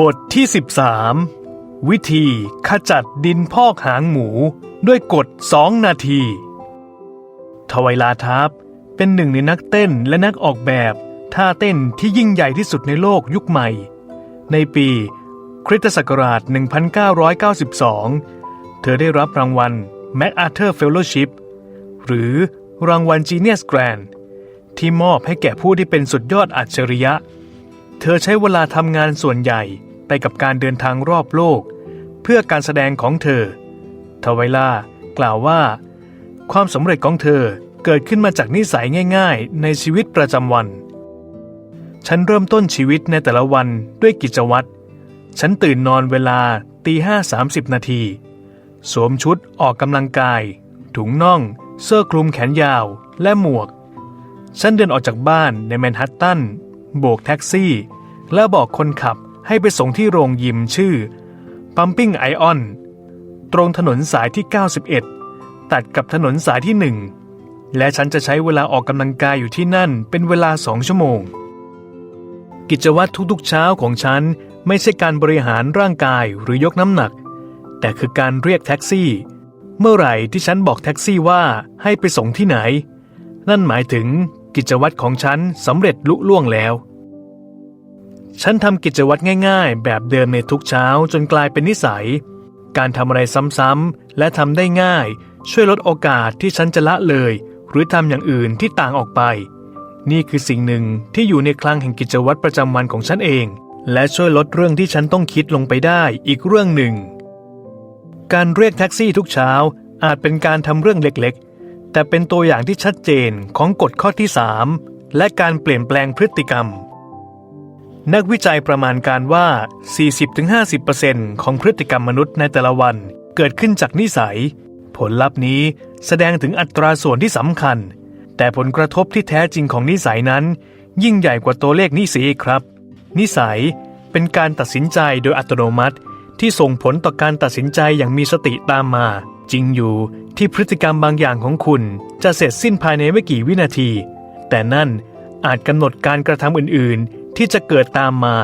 บทที่ 13 วิธีขจัดดินพอกหางหมูด้วยกฎ2นาที ทวัยลาทัพเป็นหนึ่งในนักเต้นและนักออกแบบท่าเต้นที่ยิ่งใหญ่ที่สุดในโลกยุคใหม่ ในปีคริสตศักราช 1992 เธอได้รับรางวัล MacArthur Fellowship หรือรางวัล Genius Grant ที่มอบให้แก่ผู้ที่เป็นสุดยอดอัจฉริยะ เธอใช้เวลาทำงานส่วนใหญ่ ไปกับการเดินทางรอบโลก เพื่อการแสดงของเธอ ทวายล่ากล่าวว่า ความสำเร็จของเธอเกิดขึ้นมาจากนิสัยง่าย ๆ ในชีวิตประจำวัน ฉันเริ่มต้นชีวิตในแต่ละวันด้วยกิจวัตร ฉันตื่นนอนเวลาตีห้าสามสิบนาที สวมชุดออกกำลังกาย ถุงน่อง เสื้อคลุมแขนยาวและหมวก ฉันเดินออกจากบ้านในแมนฮัตตันโบกแท็กซี่ และบอกคนขับ ให้ไปส่งที่โรงยิมชื่อ Pumping Ion ตรงถนนสายที่ 91 ตัดกับถนนสายที่ 1 และฉันจะใช้เวลาออกกำลังกายอยู่ที่นั่นเป็นเวลาสองชั่วโมง กิจวัตรทุกๆเช้าของฉันไม่ใช่การบริหารร่างกายหรือยกน้ำหนัก แต่คือการเรียกแท็กซี่ เมื่อไหร่ที่ฉันบอกแท็กซี่ว่าให้ไปส่งที่ไหน นั่นหมายถึงกิจวัตรของฉันสำเร็จลุล่วงแล้ว ฉันทำกิจวัตรง่ายๆ แบบเดิมในทุกเช้าจนกลายเป็นนิสัย การทำอะไรซ้ำๆและทำได้ง่าย ช่วยลดโอกาสที่ฉันจะละเลย หรือทำอย่างอื่นที่ต่างออกไป นี่คือสิ่งหนึ่งที่อยู่ในคลังแห่งกิจวัตรประจำวันของฉันเอง และช่วยลดเรื่องที่ฉันต้องคิดลงไปได้อีกเรื่องหนึ่ง การเรียกแท็กซี่ทุกเช้าอาจเป็นการทำเรื่องเล็กๆ แต่เป็นตัวอย่างที่ชัดเจนของกฎข้อที่ 3 และการเปลี่ยนแปลงพฤติกรรม นักวิจัยประมาณการว่า 40-50%ของพฤติกรรมมนุษย์ในแต่ละวันเกิดขึ้นจากนิสัย ผลลัพธ์นี้แสดงถึงอัตราส่วนที่สำคัญ แต่ผลกระทบที่แท้จริงของนิสัยนั้น ยิ่งใหญ่กว่าตัวเลขนี้เสียครับ นิสัยเป็นการตัดสินใจโดยอัตโนมัติ ที่ส่งผลต่อการตัดสินใจอย่างมีสติตามมา จริงอยู่ที่พฤติกรรมบางอย่างของคุณ จะเสร็จสิ้นภายในไม่กี่วินาที แต่นั่นอาจกำหนดการกระทำอื่นๆ ที่จะเกิดตามมา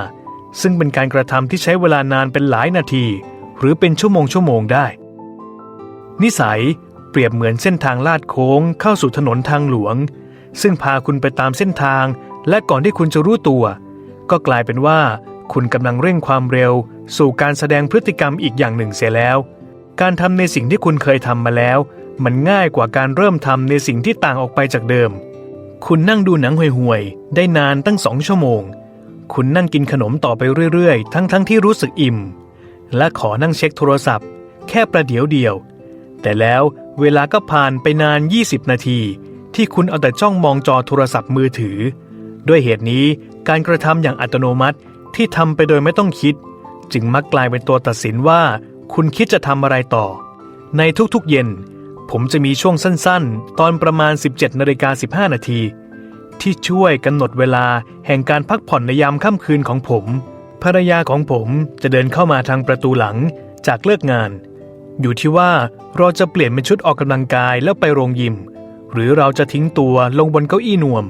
ซึ่งเป็นการกระทำที่ใช้เวลานานเป็นหลายนาที หรือเป็นชั่วโมงชั่วโมงได้ นิสัยเปรียบเหมือนเส้นทางลาดโค้งเข้าสู่ถนนทางหลวง ซึ่งพาคุณไปตามเส้นทาง และก่อนที่คุณจะรู้ตัว ก็กลายเป็นว่า คุณกำลังเร่งความเร็ว สู่การแสดงพฤติกรรมอีกอย่างหนึ่งเสียแล้ว การทำในสิ่งที่คุณเคยทำมาแล้ว มันง่ายกว่าการเริ่มทำในสิ่งที่ต่างออกไปจากเดิม คุณนั่งดูหนังห่วยๆได้นานตั้งสองชั่วโมง คุณนั่งกินขนมต่อไปเรื่อยๆ ทั้งๆที่รู้สึกอิ่ม และขอนั่งเช็คโทรศัพท์ แค่ประเดี๋ยวเดียว แต่แล้วเวลาก็ผ่านไปนาน 20 นาที ที่คุณเอาแต่จ้องมองจอโทรศัพท์มือถือ ด้วยเหตุนี้การกระทำอย่างอัตโนมัติที่ทำไปโดยไม่ต้องคิด จึงมักกลายเป็นตัวตัดสินว่า คุณคิดจะทำอะไรต่อ ในทุกๆเย็น ผมจะมีช่วงสั้นๆ ตอนประมาณ 17นาฬิกา15นาที ที่ช่วยกำหนดเวลาแห่งการพักผ่อนในยามค่ำคืนของผม ภรรยาของผมจะเดินเข้ามาทางประตูหลังจากเลิกงาน อยู่ที่ว่าเราจะเปลี่ยนเป็นชุดออกกำลังกายแล้วไปโรงยิม หรือเราจะทิ้งตัวลงบนเก้าอี้นวม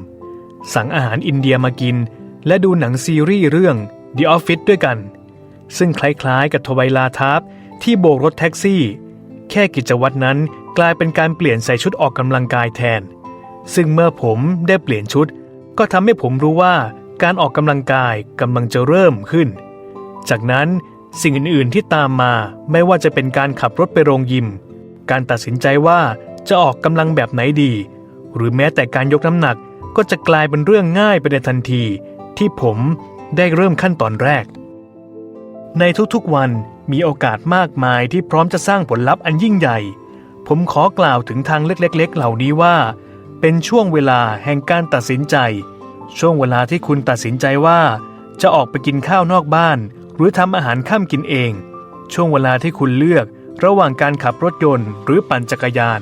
สั่งอาหารอินเดียมากิน และดูหนังซีรีส์เรื่อง The Office ด้วยกัน ซึ่งคล้ายๆ กับทวายลาทับที่โบกรถแท็กซี่ แค่กิจวัตรนั้นกลายเป็นการเปลี่ยนใส่ชุดออกกำลังกายแทน ซึ่งเมื่อผมได้เปลี่ยนชุด ก็ทำให้ผมรู้ว่าการออกกำลังกายกำลังจะเริ่มขึ้น จากนั้นสิ่งอื่นๆที่ตามมาไม่ว่าจะเป็นการขับรถไปโรงยิม การตัดสินใจว่าจะออกกำลังแบบไหนดี หรือแม้แต่การยกน้ำหนักก็จะกลายเป็นเรื่องง่ายไปในทันที ที่ผมได้เริ่มขั้นตอนแรก ในทุกๆวันมีโอกาสมากมายที่พร้อมจะสร้างผลลัพธ์อันยิ่งใหญ่ ผมขอกล่าวถึงทางเล็กๆ เหล่านี้ว่า เป็นช่วงเวลาแห่งการตัดสินใจ ช่วงเวลาที่คุณตัดสินใจว่า จะออกไปกินข้าวนอกบ้าน หรือทำอาหารข้ามกินเอง ช่วงเวลาที่คุณเลือกระหว่างการขับรถยนต์ หรือปั่นจักรยาน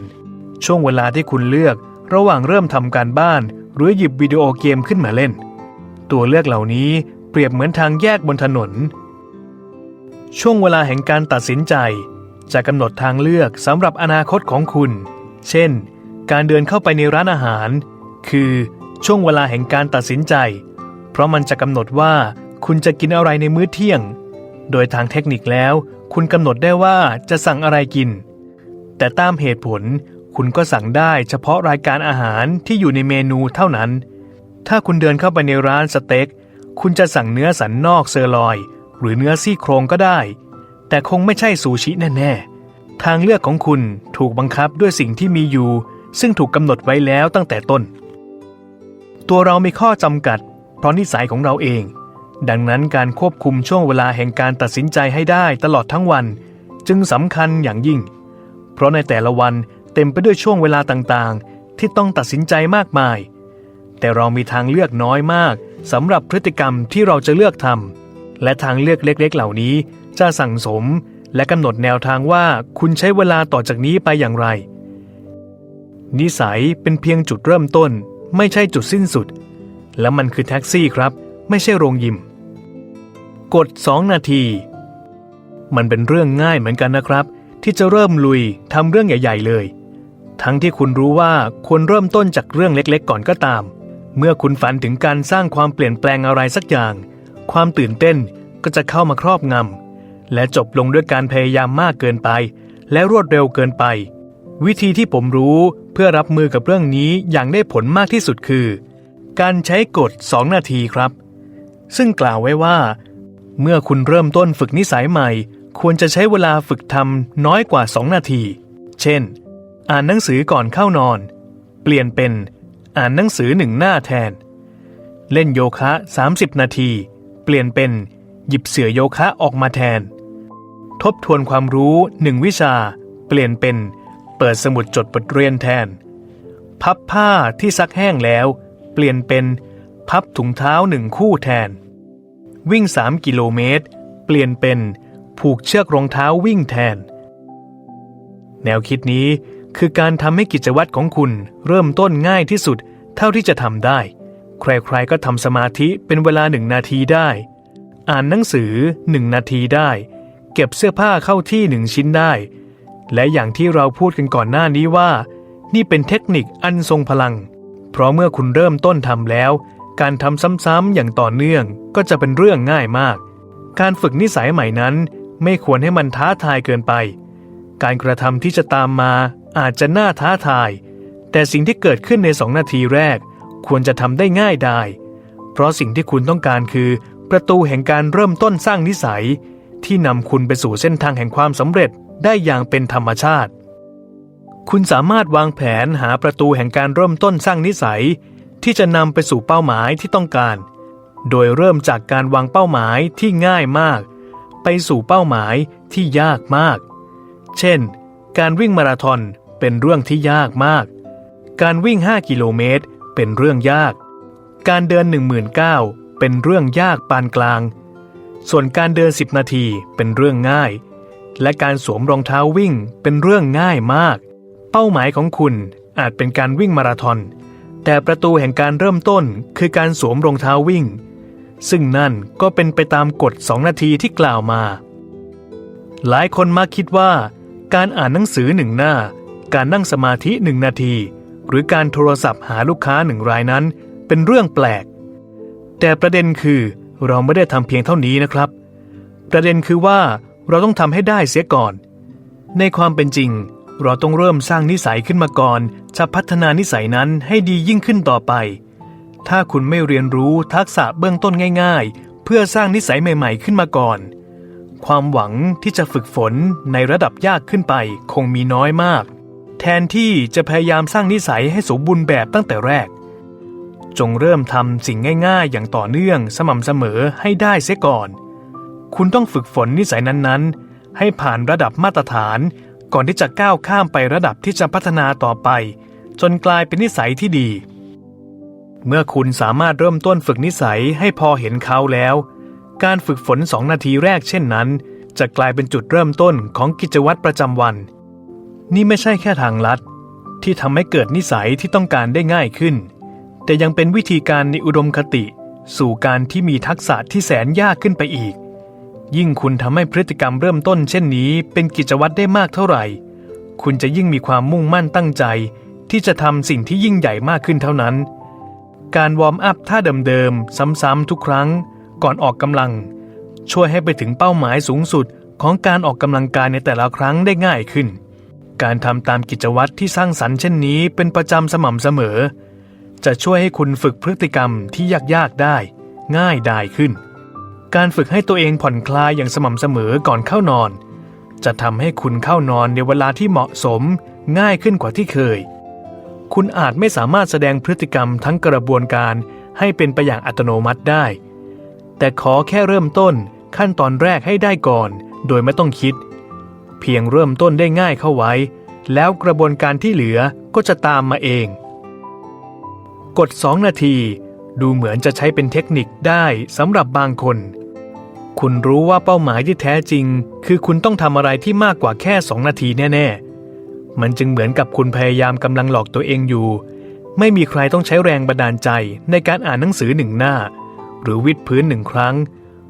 ช่วงเวลาที่คุณเลือกระหว่างเริ่มทำการบ้าน หรือหยิบวิดีโอเกมขึ้นมาเล่น ตัวเลือกเหล่านี้เปรียบเหมือนทางแยกบนถนน ช่วงเวลาแห่งการตัดสินใจ จะกำหนดทางเลือกสำหรับอนาคตของคุณ เช่น การเดินเข้าไปในร้านอาหาร คือช่วงเวลาแห่งการตัดสินใจ เพราะมันจะกำหนดว่าคุณจะกินอะไรในมื้อเที่ยง โดยทางเทคนิคแล้ว คุณกำหนดได้ว่าจะสั่งอะไรกิน แต่ตามเหตุผลคุณก็สั่งได้เฉพาะรายการอาหารที่อยู่ในเมนูเท่านั้น ถ้าคุณเดินเข้าไปในร้านสเต็ก คุณจะสั่งเนื้อสันนอกเซอร์ลอย หรือเนื้อซี่โครงก็ได้ แต่คงไม่ใช่ซูชิแน่ ๆ ทางเลือกของคุณถูกบังคับด้วยสิ่งที่มีอยู่ ซึ่งถูกกำหนดไว้แล้วตั้งแต่ต้น ตัวเรามีข้อจำกัด เพราะนิสัยของเราเอง ดังนั้นการควบคุมช่วงเวลาแห่งการตัดสินใจให้ได้ตลอดทั้งวัน จึงสำคัญอย่างยิ่ง เพราะในแต่ละวันเต็มไปด้วยช่วงเวลาต่างๆ ที่ต้องตัดสินใจมากมาย แต่เรามีทางเลือกน้อยมากสำหรับพฤติกรรมที่เราจะเลือกทำและทางเลือกเล็กๆ เหล่านี้จะสั่งสม และกำหนดแนวทางว่าคุณใช้เวลาต่อจากนี้ไปอย่างไร นิสัยเป็นเพียงจุดเริ่มต้น ไม่ใช่จุดสิ้นสุด และมันคือแท็กซี่ครับ ไม่ใช่โรงยิม กด 2 นาที มันเป็นเรื่องง่ายเหมือนกันนะครับ ที่จะเริ่มลุยทำเรื่องใหญ่ ๆ เลย ทั้งที่คุณรู้ว่าควรเริ่มต้นจากเรื่องเล็กๆ ก่อนก็ตาม เมื่อคุณฝันถึงการสร้างความเปลี่ยนแปลงอะไรสักอย่าง ความตื่นเต้นก็จะเข้ามาครอบงำและจบลงด้วยการพยายามมากเกินไป และรวดเร็วเกินไป วิธีที่ผมรู้เพื่อรับมือกับเรื่องนี้อย่างได้ผลมากที่สุดคือ การใช้กฎ 2 นาทีครับ ซึ่งกล่าวไว้ว่า เมื่อคุณเริ่มต้นฝึกนิสัยใหม่ ควรจะใช้เวลาฝึกทำน้อยกว่า 2 นาที เช่น อ่านหนังสือก่อนเข้านอน เปลี่ยนเป็นอ่านหนังสือหนึ่งหน้าแทน เล่นโยคะ 30 นาที เปลี่ยนเป็นหยิบเสื่อโยคะออกมาแทน ทบทวนความรู้หนึ่งวิชา เปลี่ยนเป็น เปิดสมุดจดบทเรียนแทน พับผ้าที่ซักแห้งแล้ว เปลี่ยนเป็นพับถุงเท้าหนึ่งคู่แทน วิ่ง 3 กิโลเมตร เปลี่ยนเป็นผูกเชือกรองเท้าวิ่งแทน แนวคิดนี้คือการทำให้กิจวัตรของคุณเริ่มต้นง่ายที่สุดเท่าที่จะทำได้ ใครๆก็ทำสมาธิเป็นเวลาหนึ่งนาทีได้ อ่านหนังสือหนึ่งนาทีได้ เก็บเสื้อผ้าเข้าที่หนึ่งชิ้นได้ และอย่างที่เราพูดกันก่อนหน้านี้ว่า นี่เป็นเทคนิคอันทรงพลัง เพราะเมื่อคุณเริ่มต้นทำแล้ว การทำซ้ำๆอย่างต่อเนื่องก็จะเป็นเรื่องง่ายมาก การฝึกนิสัยใหม่นั้น ไม่ควรให้มันท้าทายเกินไป การกระทำที่จะตามมาอาจจะน่าท้าทาย แต่สิ่งที่เกิดขึ้นในสองนาทีแรก ควรจะทำได้ง่ายได้ เพราะสิ่งที่คุณต้องการคือ ประตูแห่งการเริ่มต้นสร้างนิสัย ที่นำคุณไปสู่เส้นทางแห่งความสำเร็จ ได้อย่างเป็นธรรมชาติ คุณสามารถวางแผนหาประตูแห่งการเริ่มต้นสร้างนิสัย ที่จะนำไปสู่เป้าหมายที่ต้องการ โดยเริ่มจากการวางเป้าหมายที่ง่ายมาก ไปสู่เป้าหมายที่ยากมาก เช่น การวิ่งมาราธอนเป็นเรื่องที่ยากมาก การวิ่ง 5 กิโลเมตรเป็นเรื่องยาก การเดิน 19,000เป็นเรื่องยากปานกลาง ส่วนการเดิน 10 นาทีเป็นเรื่องง่าย และการสวมรองเท้าวิ่งเป็นเรื่องง่ายมาก เป้าหมายของคุณอาจเป็นการวิ่งมาราธอน แต่ประตูแห่งการเริ่มต้นคือการสวมรองเท้าวิ่ง ซึ่งนั่นก็เป็นไปตามกฎ 2 นาทีที่กล่าวมา หลายคนมักคิดว่า การอ่านหนังสือหนึ่งหน้า การนั่งสมาธิหนึ่งนาที หรือการโทรศัพท์หาลูกค้าหนึ่งรายนั้น เป็นเรื่องแปลก แต่ประเด็นคือเราไม่ได้ทำเพียงเท่านี้นะครับ ประเด็นคือว่า เราต้องทำให้ได้เสียก่อน ในความเป็นจริง เราต้องเริ่มสร้างนิสัยขึ้นมาก่อน จะพัฒนานิสัยนั้นให้ดียิ่งขึ้นต่อไป ถ้าคุณไม่เรียนรู้ทักษะเบื้องต้นง่าย ๆ เพื่อสร้างนิสัยใหม่ๆ ขึ้นมาก่อน ความหวังที่จะฝึกฝนในระดับยากขึ้นไปคงมีน้อยมาก แทนที่จะพยายามสร้างนิสัยให้สมบูรณ์แบบตั้งแต่แรกจงเริ่มทำสิ่งง่าย ๆ อย่างต่อเนื่องสม่ำเสมอให้ได้เสียก่อน คุณต้องฝึกฝนนิสัยนั้นๆ ให้ผ่านระดับมาตรฐาน ก่อนที่จะก้าวข้ามไประดับที่จะพัฒนาต่อไป จนกลายเป็นนิสัยที่ดี เมื่อคุณสามารถเริ่มต้นฝึกนิสัยให้พอเห็นเขาแล้ว การฝึกฝนสองนาทีแรกเช่นนั้น จะกลายเป็นจุดเริ่มต้นของกิจวัตรประจำวัน นี่ไม่ใช่แค่ทางลัด ที่ทำให้เกิดนิสัยที่ต้องการได้ง่ายขึ้น แต่ยังเป็นวิธีการในอุดมคติ สู่การที่มีทักษะที่แสนยากขึ้นไปอีก ยิ่งคุณทำให้พฤติกรรมเริ่มต้นเช่นนี้ เป็นกิจวัตรได้มากเท่าไหร่ คุณจะยิ่งมีความมุ่งมั่นตั้งใจ ที่จะทำสิ่งที่ยิ่งใหญ่มากขึ้นเท่านั้น การวอร์มอัพท่าเดิมๆซ้ำๆทุกครั้ง ก่อนออกกำลัง ช่วยให้ไปถึงเป้าหมายสูงสุดของการออกกำลังกายในแต่ละครั้งได้ง่ายขึ้น การทำตามกิจวัตรที่สร้างสรรค์เช่นนี้เป็นประจำสม่ำเสมอ จะช่วยให้คุณฝึกพฤติกรรมที่ยากๆได้ ง่ายดายขึ้น การฝึกให้ตัวเองผ่อนคลายอย่างสม่ำเสมอก่อนเข้านอน จะทำให้คุณเข้านอนในเวลาที่เหมาะสมง่ายขึ้นกว่าที่เคย คุณอาจไม่สามารถแสดงพฤติกรรมทั้งกระบวนการให้เป็นไปอย่างอัตโนมัติได้ แต่ขอแค่เริ่มต้นขั้นตอนแรกให้ได้ก่อน โดยไม่ต้องคิด เพียงเริ่มต้นได้ง่ายเข้าไว้ แล้วกระบวนการที่เหลือก็จะตามมาเอง กด 2 นาทีดูเหมือนจะใช้เป็นเทคนิคได้สำหรับบางคน คุณรู้ว่าเป้าหมายที่แท้จริง คือคุณต้องทำอะไรที่มากกว่าแค่2นาทีแน่ๆ มันจึงเหมือนกับคุณพยายามกำลังหลอกตัวเองอยู่ ไม่มีใครต้องใช้แรงบันดาลใจในการอ่านหนังสือหนึ่งหน้า หรือวิดพื้นหนึ่งครั้ง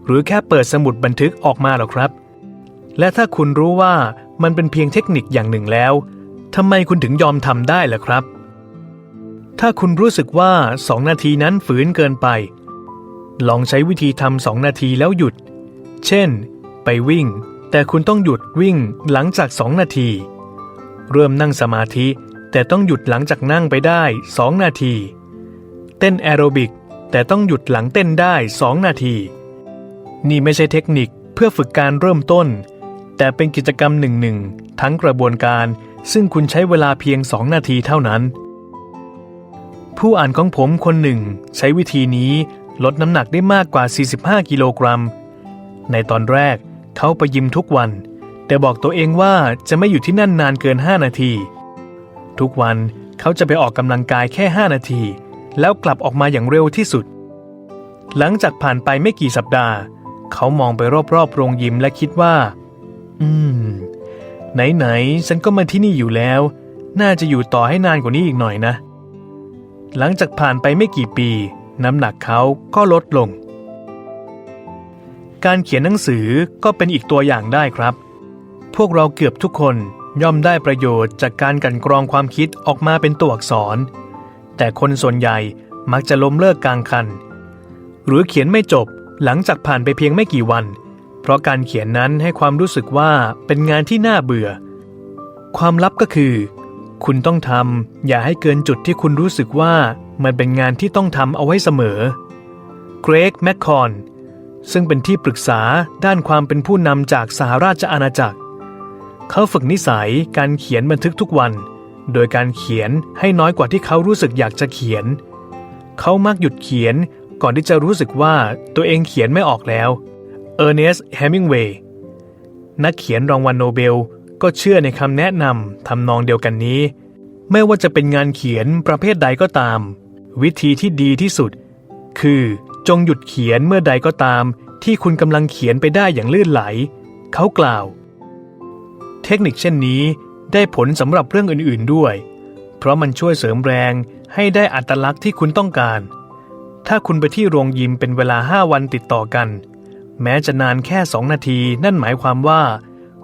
หรือแค่เปิดสมุดบันทึกออกมาหรอกครับ และถ้าคุณรู้ว่ามันเป็นเพียงเทคนิคอย่างหนึ่งแล้วทำไมคุณถึงยอมทำได้ล่ะครับ ถ้าคุณรู้สึกว่า2นาทีนั้นฝืนเกินไป ลองใช้วิธีทำสองนาทีแล้วหยุด เช่น ไปวิ่ง แต่คุณต้องหยุดวิ่งหลังจาก 2 นาที เริ่มนั่งสมาธิ แต่ต้องหยุดหลังจากนั่งไปได้ 2 นาที เต้นแอโรบิก แต่ต้องหยุดหลังเต้นได้ 2 นาที นี่ไม่ใช่เทคนิคเพื่อฝึกการเริ่มต้น แต่เป็นกิจกรรมหนึ่งหนึ่งทั้งกระบวนการซึ่งคุณใช้เวลาเพียง 2 นาทีเท่านั้น ผู้อ่านของผมคนหนึ่ง ใช้วิธีนี้ลดน้ำหนักได้มากกว่า 45 กิโลกรัม ในตอนแรกเขาไปยิมทุกวัน แต่บอกตัวเองว่าจะไม่อยู่ที่นั่นนานเกิน 5 นาที ทุกวันเขาจะไปออกกำลังกายแค่ 5 นาที แล้วกลับออกมาอย่างเร็วที่สุด หลังจากผ่านไปไม่กี่สัปดาห์ เขามองไปรอบๆโรงยิมและคิดว่า อืม ไหนๆฉันก็มาที่นี่อยู่แล้ว น่าจะอยู่ต่อให้นานกว่านี้อีกหน่อยนะ หลังจากผ่านไปไม่กี่ปี น้ำหนักเขาก็ลดลง การเขียนหนังสือก็เป็นอีกตัวอย่างได้ครับ พวกเราเกือบทุกคนย่อมได้ประโยชน์จากการกันกรองความคิดออกมาเป็นตัวอักษร แต่คนส่วนใหญ่มักจะล้มเลิกกลางคัน หรือเขียนไม่จบหลังจากผ่านไปเพียงไม่กี่วัน เพราะการเขียนนั้นให้ความรู้สึกว่าเป็นงานที่น่าเบื่อ ความลับก็คือ คุณต้องทำอย่าให้เกินจุดที่คุณรู้สึกว่ามันเป็นงานที่ต้องทำเอาไว้เสมอ เกรกแมคคอน ซึ่งเป็นที่ปรึกษาด้านความเป็นผู้นำจากสหราชอาณาจักร เขาฝึกนิสัยการเขียนบันทึกทุกวัน โดยการเขียนให้น้อยกว่าที่เขารู้สึกอยากจะเขียน เขามักหยุดเขียนก่อนที่จะรู้สึกว่าตัวเองเขียนไม่ออกแล้วเออร์เนสต์แฮมิงเวย์นักเขียนรางวัลโนเบล ก็เชื่อในคำแนะนำทำนองเดียวกันนี้ ไม่ว่าจะเป็นงานเขียนประเภทใดก็ตาม วิธีที่ดีที่สุด คือ จงหยุดเขียนเมื่อใดก็ตาม ที่คุณกำลังเขียนไปได้อย่างลื่นไหล เขากล่าว เทคนิคเช่นนี้ได้ผลสำหรับเรื่องอื่นๆด้วย เพราะมันช่วยเสริมแรงให้ได้อัตลักษณ์ที่คุณต้องการ ถ้าคุณไปที่โรงยิมเป็นเวลา 5 วันติดต่อกัน แม้จะนานแค่ 2 นาที นั่นหมายความว่า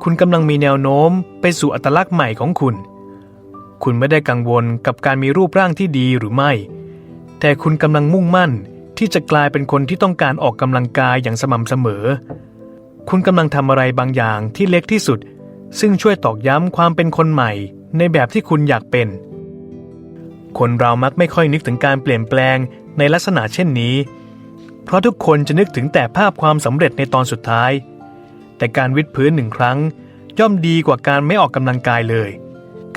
คุณกำลังมีแนวโน้มไปสู่อัตลักษณ์ใหม่ของคุณ คุณไม่ได้กังวลกับการมีรูปร่างที่ดีหรือไม่ แต่คุณกำลังมุ่งมั่น ที่จะกลายเป็นคนที่ต้องการออกกำลังกายอย่างสม่ำเสมอ คุณกำลังทำอะไรบางอย่างที่เล็กที่สุด ซึ่งช่วยตอกย้ำความเป็นคนใหม่ ในแบบที่คุณอยากเป็น คนเรามักไม่ค่อยนึกถึงการเปลี่ยนแปลงในลักษณะเช่นนี้ เพราะทุกคนจะนึกถึงแต่ภาพความสำเร็จในตอนสุดท้าย แต่การวิดพื้นหนึ่งครั้ง ย่อมดีกว่าการไม่ออกกำลังกายเลย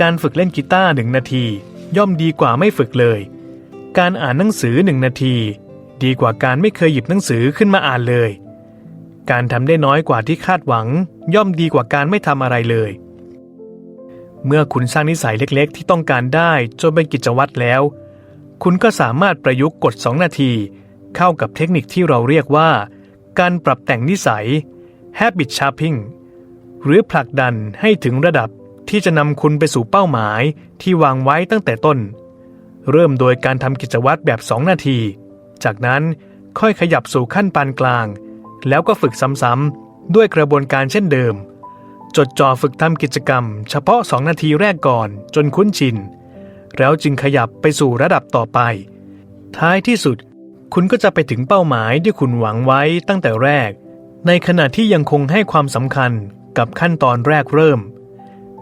การฝึกเล่นกีตาร์หนึ่งนาที ย่อมดีกว่าไม่ฝึกเลย การอ่านหนังสือหนึ่งนาที ดีกว่าการไม่เคยหยิบหนังสือขึ้นมาอ่านเลย การทำได้น้อยกว่าที่คาดหวัง ย่อมดีกว่าการไม่ทำอะไรเลย เมื่อคุณสร้างนิสัยเล็กๆ ที่ต้องการได้จนเป็นกิจวัตรแล้ว คุณก็สามารถประยุกต์กฎ 2 นาที เข้ากับเทคนิคที่เราเรียกว่า การปรับแต่งนิสัย habit shaping หรือผลักดันให้ถึงระดับที่จะนำคุณไปสู่เป้าหมายที่วางไว้ตั้งแต่ต้น เริ่มโดยการทำกิจวัตรแบบ 2 นาที จากนั้นค่อยขยับสู่ขั้นปานกลาง แล้วก็ฝึกซ้ำๆด้วยกระบวนการเช่นเดิม จดจ่อฝึกทำกิจกรรม เฉพาะ 2 นาทีแรกก่อนจนคุ้นชิน แล้วจึงขยับไปสู่ระดับต่อไป ท้ายที่สุด คุณก็จะไปถึงเป้าหมายที่คุณหวังไว้ตั้งแต่แรก ในขณะที่ยังคงให้ความสำคัญกับขั้นตอนแรกเริ่ม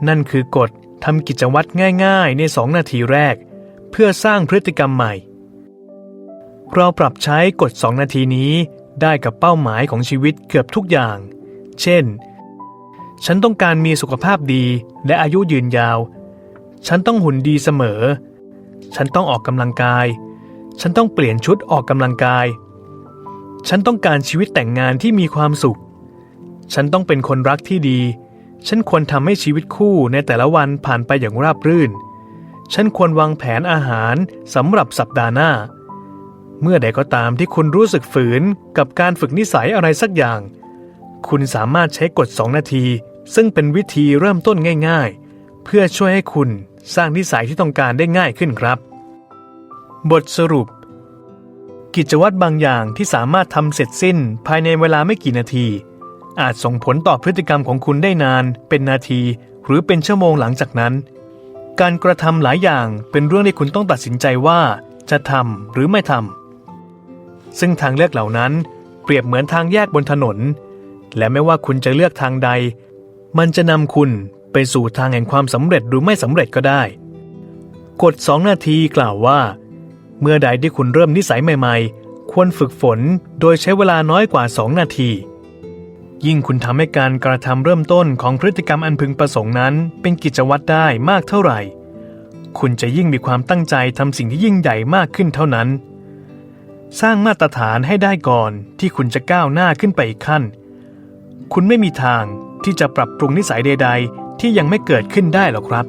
นั่นคือกฎทำกิจวัตรง่าย ๆ ใน 2 นาทีแรก เพื่อสร้างพฤติกรรมใหม่ เราปรับใช้กฎ 2 นาทีนี้ได้กับเป้าหมายของชีวิตเกือบทุกอย่าง เช่น ฉันต้องการมีสุขภาพดีและอายุยืนยาว ฉันต้องหุ่นดีเสมอ ฉันต้องออกกำลังกาย ฉันต้องเปลี่ยนชุดออกกำลังกาย ฉันต้องการชีวิตแต่งงานที่มีความสุข ฉันต้องเป็นคนรักที่ดี ฉันควรทำให้ชีวิตคู่ในแต่ละวันผ่านไปอย่างราบรื่น ฉันควรวางแผนอาหารสำหรับสัปดาห์หน้า เมื่อใดก็ตามที่คุณรู้สึกฝืนกับการฝึกนิสัยอะไรสักอย่าง คุณสามารถใช้กฎ 2 นาที ซึ่งเป็นวิธีเริ่มต้นง่าย ๆ เพื่อช่วยให้คุณสร้างนิสัยที่ต้องการได้ง่ายขึ้นครับ บทสรุป กิจวัตรบางอย่างที่สามารถทำเสร็จสิ้นภายในเวลาไม่กี่นาที อาจส่งผลต่อพฤติกรรมของคุณได้นาน เป็นนาที หรือเป็นชั่วโมงหลังจากนั้น การกระทำหลายอย่างเป็นเรื่องที่คุณต้องตัดสินใจว่าจะทำหรือไม่ทำ ซึ่งทางเลือกเหล่านั้นเปรียบเหมือนทางแยกบนถนน และไม่ว่าคุณจะเลือกทางใด มันจะนำคุณไปสู่ทางแห่งความสำเร็จหรือไม่สำเร็จก็ได้ กฎ 2 นาทีกล่าวว่า เมื่อใดที่คุณเริ่มนิสัยใหม่ ๆ ควรฝึกฝนโดยใช้เวลาน้อยกว่า 2 นาที ยิ่งคุณทำให้การกระทำเริ่มต้นของพฤติกรรมอันพึงประสงค์นั้น เป็นกิจวัตรได้มากเท่าไหร่ คุณจะยิ่งมีความตั้งใจทำสิ่งที่ยิ่งใหญ่มากขึ้นเท่านั้น สร้างมาตรฐานให้ได้ก่อนที่คุณจะก้าวหน้าขึ้นไปอีกขั้น คุณไม่มีทางที่จะปรับปรุงนิสัยใด ๆ ที่ยังไม่เกิดขึ้นได้หรอกครับ